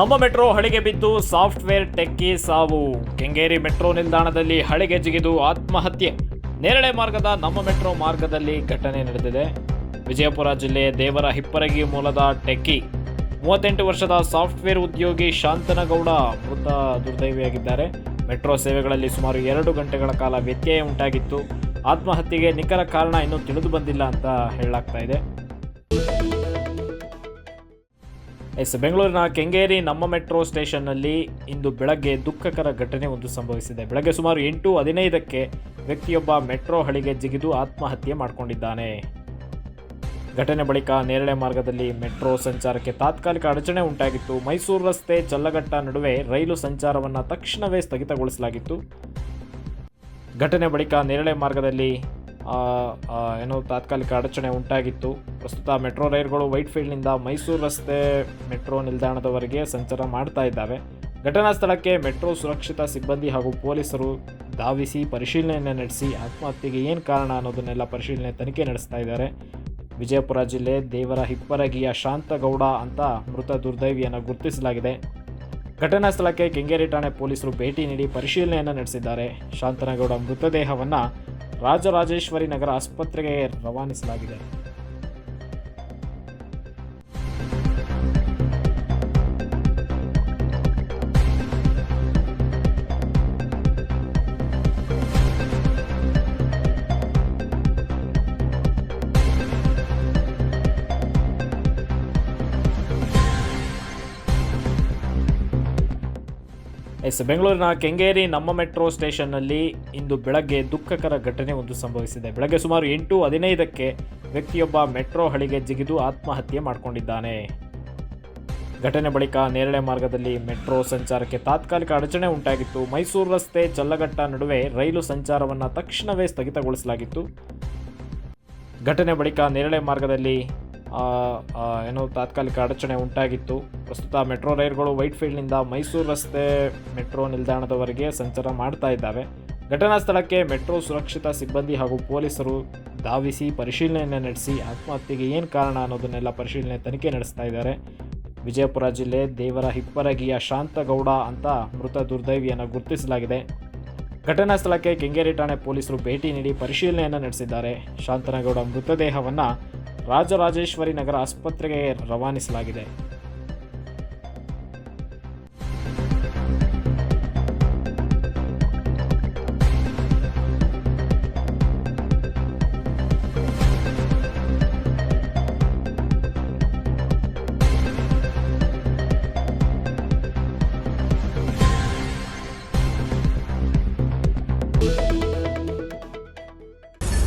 ನಮ್ಮ ಮೆಟ್ರೋ ಹಳಿಗೆ ಬಿದ್ದು software techie ಸಾವು. ಕೆಂಗೇರಿ ಮೆಟ್ರೋ ನಿಲ್ದಾಣದಲ್ಲಿ ಹಳಿಗೆ ಜಿಗಿದು ಆತ್ಮಹತ್ಯೆ. ನೇರಳೆ ಮಾರ್ಗದ ನಮ್ಮ ಮೆಟ್ರೋ ಮಾರ್ಗದಲ್ಲಿ ಘಟನೆ ನಡೆದಿದೆ. ವಿಜಯಪುರ ಜಿಲ್ಲೆಯ ದೇವರ ಹಿಪ್ಪರಗಿ ಮೂಲದ ಟೆಕ್ಕಿ. ಮೂವತ್ತೆಂಟು ವರ್ಷದ ಸಾಫ್ಟ್ವೇರ್ ಉದ್ಯೋಗಿ ಶಾಂತನಗೌಡ ಮೃತ ದುರ್ದೈವಿಯಾಗಿದ್ದಾರೆ. ಮೆಟ್ರೋ ಸೇವೆಗಳಲ್ಲಿ ಸುಮಾರು ಎರಡು ಗಂಟೆಗಳ ಕಾಲ ವ್ಯತ್ಯಯ ಉಂಟಾಗಿತ್ತು. ಆತ್ಮಹತ್ಯೆಗೆ ನಿಖರ ಕಾರಣ ಇನ್ನೂ ತಿಳಿದು ಬಂದಿಲ್ಲ ಅಂತ ಹೇಳಲಾಗ್ತಾ ಇದೆ. ಎಸ್, ಬೆಂಗಳೂರಿನ ಕೆಂಗೇರಿ ನಮ್ಮ ಮೆಟ್ರೋ ಸ್ಟೇಷನ್ನಲ್ಲಿ ಇಂದು ಬೆಳಗ್ಗೆ ದುಃಖಕರ ಘಟನೆ ಒಂದು ಸಂಭವಿಸಿದೆ. ಬೆಳಗ್ಗೆ ಸುಮಾರು ಎಂಟು ಹದಿನೈದಕ್ಕೆ ವ್ಯಕ್ತಿಯೊಬ್ಬ ಮೆಟ್ರೋ ಹಳಿಗೆ ಜಿಗಿದು ಆತ್ಮಹತ್ಯೆ ಮಾಡಿಕೊಂಡಿದ್ದಾನೆ. ಘಟನೆ ಬಳಿಕ ನೇರಳೆ ಮಾರ್ಗದಲ್ಲಿ ಮೆಟ್ರೋ ಸಂಚಾರಕ್ಕೆ ತಾತ್ಕಾಲಿಕ ಅಡಚಣೆ ಉಂಟಾಗಿತ್ತು. ಮೈಸೂರು ರಸ್ತೆ ಚಲ್ಲಘಟ್ಟ ನಡುವೆ ರೈಲು ಸಂಚಾರವನ್ನು ತಕ್ಷಣವೇ ಸ್ಥಗಿತಗೊಳಿಸಲಾಗಿತ್ತು. ಘಟನೆ ಬಳಿಕ ನೇರಳೆ ಮಾರ್ಗದಲ್ಲಿ ಏನೋ ತಾತ್ಕಾಲಿಕ ಅಡಚಣೆ ಉಂಟಾಗಿತ್ತು. ಪ್ರಸ್ತುತ ಮೆಟ್ರೋ ರೈಲುಗಳು ವೈಟ್ಫೀಲ್ಡ್ನಿಂದ ಮೈಸೂರು ರಸ್ತೆ ಮೆಟ್ರೋ ನಿಲ್ದಾಣದವರೆಗೆ ಸಂಚಾರ ಮಾಡ್ತಾ ಇದ್ದಾವೆ. ಘಟನಾ ಸ್ಥಳಕ್ಕೆ ಮೆಟ್ರೋ ಸುರಕ್ಷಿತ ಸಿಬ್ಬಂದಿ ಹಾಗೂ ಪೊಲೀಸರು ಧಾವಿಸಿ ಪರಿಶೀಲನೆಯನ್ನು ನಡೆಸಿ ಆತ್ಮಹತ್ಯೆಗೆ ಏನು ಕಾರಣ ಅನ್ನೋದನ್ನೆಲ್ಲ ಪರಿಶೀಲನೆ ತನಿಖೆ ನಡೆಸ್ತಾ ಇದ್ದಾರೆ. ವಿಜಯಪುರ ಜಿಲ್ಲೆ ದೇವರ ಹಿಪ್ಪರಗಿಯ ಶಾಂತಗೌಡ ಅಂತ ಮೃತ ದುರ್ದೈವಿಯನ್ನು ಗುರುತಿಸಲಾಗಿದೆ. ಘಟನಾ ಸ್ಥಳಕ್ಕೆ ಕೆಂಗೇರಿ ಠಾಣೆ ಪೊಲೀಸರು ಭೇಟಿ ನೀಡಿ ಪರಿಶೀಲನೆಯನ್ನು ನಡೆಸಿದ್ದಾರೆ. ಶಾಂತನಗೌಡ ಮೃತದೇಹವನ್ನು ರಾಜರಾಜೇಶ್ವರಿ ನಗರ ಆಸ್ಪತ್ರೆಗೆ ರವಾನಿಸಲಾಗಿದೆ. ಎಸ್, ಬೆಂಗಳೂರಿನ ಕೆಂಗೇರಿ ನಮ್ಮ ಮೆಟ್ರೋ ಸ್ಟೇಷನ್ನಲ್ಲಿ ಇಂದು ಬೆಳಗ್ಗೆ ದುಃಖಕರ ಘಟನೆ ಒಂದು ಸಂಭವಿಸಿದೆ. ಬೆಳಗ್ಗೆ ಸುಮಾರು ಎಂಟು ಹದಿನೈದಕ್ಕೆ ವ್ಯಕ್ತಿಯೊಬ್ಬ ಮೆಟ್ರೋ ಹಳಿಗೆ ಜಿಗಿದು ಆತ್ಮಹತ್ಯೆ ಮಾಡಿಕೊಂಡಿದ್ದಾನೆ. ಘಟನೆ ಬಳಿಕ ನೇರಳೆ ಮಾರ್ಗದಲ್ಲಿ ಮೆಟ್ರೋ ಸಂಚಾರಕ್ಕೆ ತಾತ್ಕಾಲಿಕ ಅಡಚಣೆ ಉಂಟಾಗಿತ್ತು. ಮೈಸೂರು ರಸ್ತೆ ಚಲ್ಲಘಟ್ಟ ನಡುವೆ ರೈಲು ಸಂಚಾರವನ್ನು ತಕ್ಷಣವೇ ಸ್ಥಗಿತಗೊಳಿಸಲಾಗಿತ್ತು. ಘಟನೆ ಬಳಿಕ ನೇರಳೆ ಮಾರ್ಗದಲ್ಲಿ ಏನೋ ತಾತ್ಕಾಲಿಕ ಅಡಚಣೆ ಉಂಟಾಗಿತ್ತು. ಪ್ರಸ್ತುತ ಮೆಟ್ರೋ ರೈಲುಗಳು ವೈಟ್ಫೀಲ್ಡ್ನಿಂದ ಮೈಸೂರು ರಸ್ತೆ ಮೆಟ್ರೋ ನಿಲ್ದಾಣದವರೆಗೆ ಸಂಚಾರ ಮಾಡ್ತಾ ಇದ್ದಾವೆ. ಘಟನಾ ಸ್ಥಳಕ್ಕೆ ಮೆಟ್ರೋ ಸುರಕ್ಷಿತ ಸಿಬ್ಬಂದಿ ಹಾಗೂ ಪೊಲೀಸರು ಧಾವಿಸಿ ಪರಿಶೀಲನೆಯನ್ನು ನಡೆಸಿ ಆತ್ಮಹತ್ಯೆಗೆ ಏನು ಕಾರಣ ಅನ್ನೋದನ್ನೆಲ್ಲ ಪರಿಶೀಲನೆ ತನಿಖೆ ನಡೆಸ್ತಾ ಇದ್ದಾರೆ. ವಿಜಯಪುರ ಜಿಲ್ಲೆ ದೇವರ ಹಿಪ್ಪರಗಿಯ ಶಾಂತಗೌಡ ಅಂತ ಮೃತ ದುರ್ದೈವಿಯನ್ನು ಗುರುತಿಸಲಾಗಿದೆ. ಘಟನಾ ಸ್ಥಳಕ್ಕೆ ಕೆಂಗೇರಿ ಠಾಣೆ ಪೊಲೀಸರು ಭೇಟಿ ನೀಡಿ ಪರಿಶೀಲನೆಯನ್ನು ನಡೆಸಿದ್ದಾರೆ. ಶಾಂತನಗೌಡ ಮೃತದೇಹವನ್ನು ರಾಜರಾಜೇಶ್ವರಿ ನಗರ ಆಸ್ಪತ್ರೆಗೆ ರವಾನಿಸಲಾಗಿದೆ.